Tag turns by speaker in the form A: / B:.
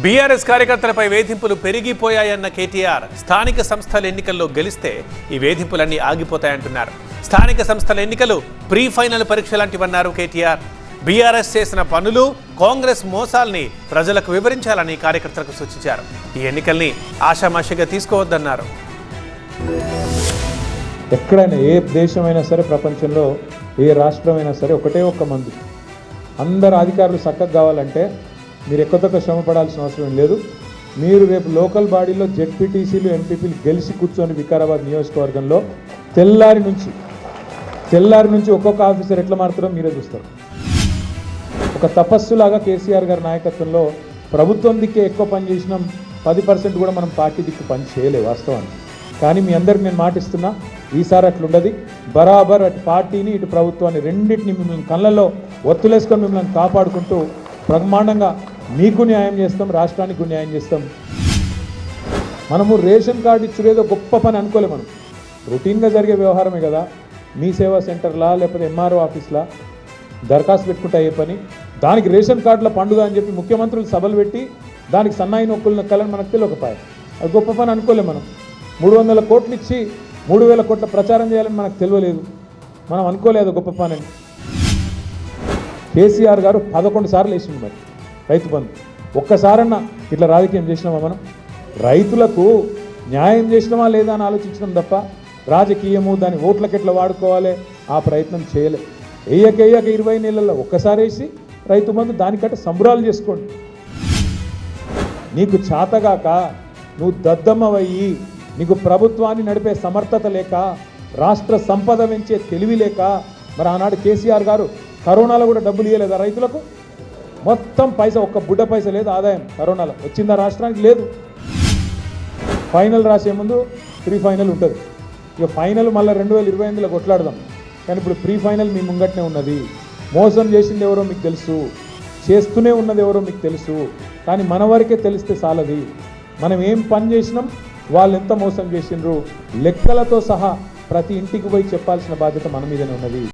A: BRS కార్యకర్తలపై వేధింపులు పెరిగిపోయాయన్న కేటీఆర్ స్థానిక సంస్థల ఎన్నికల్లో గెలిస్తే ఈ వేధింపులన్నీ ఆగిపోతాయంటున్నారు. స్థానిక సంస్థల ఎన్నికలు ప్రీ ఫైనల్ పరీక్ష లాంటివన్నారు కేటీఆర్. బీఆర్ఎస్ చేసిన పనులు కాంగ్రెస్ మోసాల్ని ప్రజలకు వివరించాలని కార్యకర్తలకు సూచించారు. ఈ ఎన్నికల్ని ఆషామాషిగా తీసుకోవద్దన్నారు.
B: ఎక్కడైనా ఏ దేశమైనా సరే ప్రపంచంలో ఏ రాష్ట్రమైనా సరే ఒకటే ఒక్క మందు. అందరు అధికారులు చక్కగా కావాలంటే మీరు ఎక్కదొక్క శ్రమ పడాల్సిన అవసరం లేదు. మీరు రేపు లోకల్ బాడీలో జెడ్పీటీసీలు ఎంపీపీలు గెలిచి కూర్చొని వికారాబాద్ నియోజకవర్గంలో తెల్లారి నుంచి తెల్లారి నుంచి ఒక్కొక్క ఆఫీసర్ ఎట్లా మారుతారో మీరే చూస్తారు. ఒక తపస్సులాగా కేసీఆర్ గారి నాయకత్వంలో ప్రభుత్వం దిక్కే ఎక్కువ పని చేసినాం పది పర్సెంట్ కూడా మనం పార్టీ దిక్కు పని చేయలేదు వాస్తవానికి. కానీ మీ అందరికి నేను మాటిస్తున్నా ఈసారి అట్లుండదు బరాబర్ అటు పార్టీని ఇటు ప్రభుత్వాన్ని రెండింటిని మిమ్మల్ని కళ్ళల్లో ఒత్తులేసుకొని మిమ్మల్ని కాపాడుకుంటూ బ్రహ్మాండంగా మీకు న్యాయం చేస్తాం రాష్ట్రానికి న్యాయం చేస్తాం. మనము రేషన్ కార్డు ఇచ్చుడేదో గొప్ప పని అనుకోలే మనం. రొటీన్గా జరిగే వ్యవహారమే కదా. మీ సేవా సెంటర్లా లేకపోతే ఎంఆర్ఓ ఆఫీస్లా దరఖాస్తు పెట్టుకుంటే అయ్యే పని. దానికి రేషన్ కార్డుల పండుగ అని చెప్పి ముఖ్యమంత్రులు సభలు పెట్టి దానికి సన్నాయి నొక్కులు నొక్కాలని మనకు తెలియకపోయా అది గొప్ప పని అనుకోలే మనం. మూడు వందల కోట్లు ఇచ్చి మూడు వేల కోట్ల ప్రచారం చేయాలని మనకు తెలియలేదు. మనం అనుకోలేదు గొప్ప పని అని. కేసీఆర్ గారు పదకొండు సార్లు వేసింది మరి. రైతు బంధు. ఒక్కసారన్నా ఇట్లా రాజకీయం చేసినామా మనం? రైతులకు న్యాయం చేసినామా లేదా అని ఆలోచించడం తప్ప రాజకీయము దాని ఓట్లకి ఎట్లా వాడుకోవాలి? ఆ ప్రయత్నం చేయలే. వేయక వేయక ఇరవై నెలల్లో ఒక్కసారి వేసి రైతు బంధు దానికంటే సంబరాలు చేసుకోండి. నీకు చాతగాక నువ్వు దద్దమ్మవయ్యి నీకు ప్రభుత్వాన్ని నడిపే సమర్థత లేక రాష్ట్ర సంపద పెంచే తెలివి లేక మరి ఆనాడు కేసీఆర్ గారు కరోనాలో కూడా డబ్బులు ఇవ్వలేదా రైతులకు? మొత్తం పైసా ఒక్క బుడ్డ పైసా లేదు ఆదాయం కరోనాలో. వచ్చిందా రాష్ట్రానికి? లేదు. ఫైనల్ రాసే ముందు ప్రీ ఫైనల్ ఉంటుంది. ఇక ఫైనల్ మళ్ళీ రెండు వేల ఇరవై ఎనిమిదిలో కొట్లాడదాం. కానీ ఇప్పుడు ప్రీ ఫైనల్ మీ ముంగట్నే ఉన్నది. మోసం చేసింది ఎవరో మీకు తెలుసు. చేస్తూనే ఉన్నది ఎవరో మీకు తెలుసు. కానీ మన వరకే తెలిస్తే చాలది మనం ఏం పని చేసినాం? వాళ్ళు ఎంత మోసం చేసిండ్రు? లెక్కలతో సహా ప్రతి ఇంటికి పోయి చెప్పాల్సిన బాధ్యత మన మీదనే ఉన్నది.